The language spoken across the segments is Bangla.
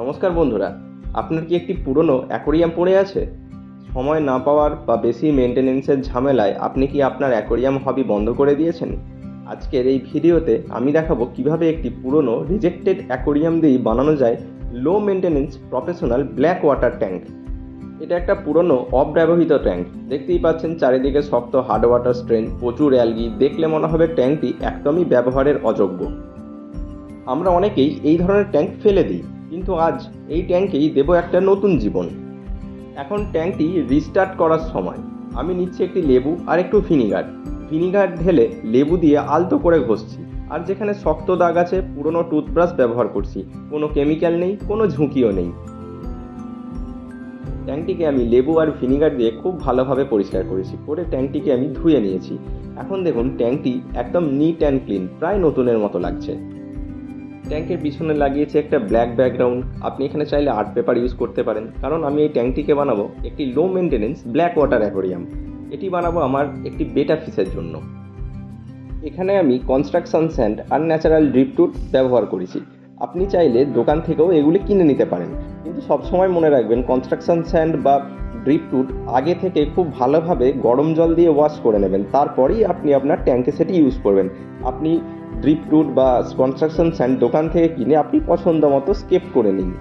নমস্কার বন্ধুরা, আপনার কি একটি পুরনো অ্যাকোরিয়াম পড়ে আছে? সময় না পাওয়ার বা বেশি মেনটেনেন্সের ঝামেলায় আপনি কি আপনার অ্যাকোরিয়াম হবি বন্ধ করে দিয়েছেন? আজকের এই ভিডিওতে আমি দেখাবো কীভাবে একটি পুরনো রিজেক্টেড অ্যাকোরিয়াম দিয়েই বানানো যায় low maintenance professional black water tank. এটা একটা পুরনো অব্যবহৃত ট্যাঙ্ক। দেখতেই পাচ্ছেন চারিদিকে শক্ত হার্ড ওয়াটার স্ট্রেন, প্রচুর অ্যালগি, দেখলে মনে হবে ট্যাঙ্কটি একদমই ব্যবহারের অযোগ্য। আমরা অনেকেই এই ধরনের ট্যাঙ্ক ফেলে দিই। কিন্তু আজ এই ট্যাঙ্কেই দেব একটা নতুন জীবন। এখন ট্যাঙ্কটি রিস্টার্ট করার সময়। আমি নিচ্ছি একটি লেবু আর একটু ভিনিগার। ভিনিগার ঢেলে লেবু দিয়ে আলতো করে ঘষছি। আর যেখানে শক্ত দাগ আছে, পুরনো টুথব্রাশ ব্যবহার করছি। কোনো কেমিক্যাল নেই, কোনো ঝুঁকিও নেই। ট্যাঙ্কটিকে আমি লেবু আর ভিনিগার দিয়ে খুব ভালোভাবে পরিষ্কার করেছি। করে ট্যাঙ্কটিকে আমি ধুয়ে নিয়েছি। এখন দেখুন, ট্যাঙ্কটি একদম নিট অ্যান্ড ক্লিন প্রায় নতুনের মতো লাগছে। ট্যাঙ্কের পিছনে লাগিয়েছে একটা ব্ল্যাক ব্যাকগ্রাউন্ড আপনি এখানে চাইলে আর্ট পেপার ইউজ করতে পারেন। কারণ আমি এই ট্যাঙ্কটিকে বানাবো একটি low maintenance black water aquarium এটি বানাবো আমার একটি বেটা ফিসের জন্য। এখানে আমি কনস্ট্রাকশন স্যান্ড আর ন্যাচারাল ড্রিপটুট ব্যবহার করেছি। আপনি চাইলে দোকান থেকেও এগুলি কিনে নিতে পারেন। কিন্তু সবসময় মনে রাখবেন কনস্ট্রাকশন স্যান্ড বা ড্রিপটুট আগে থেকে খুব ভালোভাবে গরম জল দিয়ে ওয়াশ করে নেবেন। তারপরেই আপনি আপনার ট্যাঙ্কে সেটি ইউজ করবেন। আপনি ড্রিপ রুট বা কনস্ট্রাকশন স্যান্ড দোকান থেকে কিনে আপনি পছন্দ মতো স্কেপ করে নিন।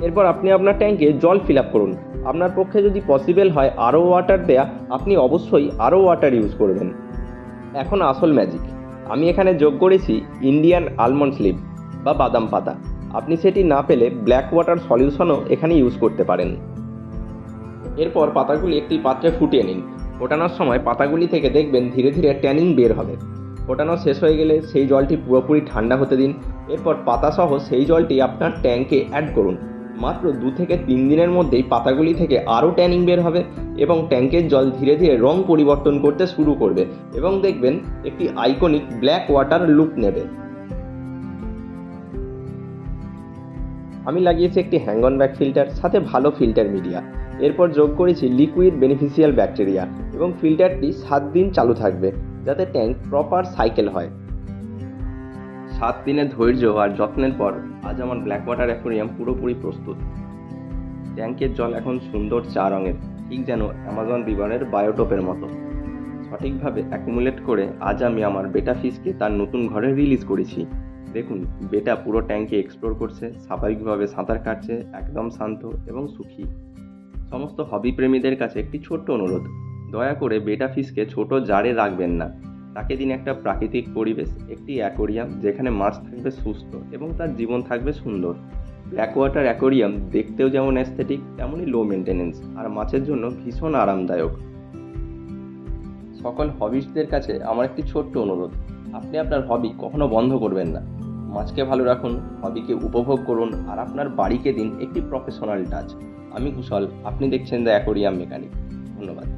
এরপর আপনি আপনার ট্যাঙ্কে জল ফিল আপ করুন। আপনার পক্ষে যদি পসিবল হয় আরও ওয়াটার দেয়া, আপনি অবশ্যই আরও ওয়াটার ইউজ করবেন। এখন আসল ম্যাজিক আমি এখানে যোগ করেছি ইন্ডিয়ান আলমন্ড স্লিপ বা বাদাম পাতা। আপনি সেটি না পেলে ব্ল্যাক ওয়াটার সলিউশনও এখানে ইউজ করতে পারেন। এরপর পাতাগুলি একটি পাত্রে ফুটিয়ে নিন। ফোটানোর সময় পাতাগুলি থেকে দেখবেন ধীরে ধীরে ট্যানিং বের হবে। ফোটানো শেষ হয়ে গেলে সেই জলটি পুরোপুরি ঠান্ডা হতে দিন। এরপর পাতাসহ সেই জলটি আপনার ট্যাঙ্কে অ্যাড করুন। মাত্র দু থেকে তিন দিনের মধ্যেই পাতাগুলি থেকে আরও ট্যানিং বের হবে এবং ট্যাঙ্কের জল ধীরে ধীরে রং পরিবর্তন করতে শুরু করবে এবং দেখবেন একটি আইকনিক ব্ল্যাক ওয়াটার লুক নেবে। আমি লাগিয়েছি একটি হ্যাঙ্গন ব্যাক ফিল্টার সাথে ভালো ফিল্টার মিডিয়া এরপর যোগ করেছি লিকুইড বেনিফিশিয়াল ব্যাকটেরিয়া এবং ফিল্টারটি সাত দিন চালু থাকবে, যাতে ট্যাঙ্ক প্রপার সাইকেল হয়। সাত দিনের ধৈর্য আর যত্নের পর আজ আমার ব্ল্যাক ওয়াটার অ্যাকোরিয়াম পুরোপুরি প্রস্তুত। ট্যাঙ্কের জল এখন সুন্দর চা রঙের, ঠিক যেন অ্যামাজন বিমানের বায়োটোপের মতো। সঠিকভাবে অ্যাকুমুলেট করে আজ আমি আমার বেটা ফিশকে তার নতুন ঘরে রিলিজ করেছি। দেখুন, বেটা পুরো ট্যাঙ্কে এক্সপ্লোর করছে, স্বাভাবিকভাবে সাঁতার কাটছে, একদম শান্ত এবং সুখী। সমস্ত হবি প্রেমীদের কাছে একটি ছোট্ট অনুরোধ, দয়া করে বেটা ফিশকে ছোট জারে রাখবেন না। তাকে দিন একটা প্রাকৃতিক পরিবেশ, একটি অ্যাকোরিয়াম যেখানে মাছ থাকবে সুস্থ এবং তার জীবন থাকবে সুন্দর। ব্ল্যাক ওয়াটার অ্যাকোরিয়াম দেখতেও যেমন অ্যাস্থেটিক তেমনই লো মেনটেনেন্স আর মাছের জন্য ভীষণ আরামদায়ক। সকল হবিসদের কাছে আমার একটি ছোট্ট অনুরোধ, আপনি আপনার হবি কখনো বন্ধ করবেন না। মাছকে ভালো রাখুন হবিকে উপভোগ করুন, আর আপনার বাড়িকে দিন একটি প্রফেশনাল টাচ আমি কুশল, আপনি দেখছেন দ্য অ্যাকোরিয়াম মেকানিক ধন্যবাদ।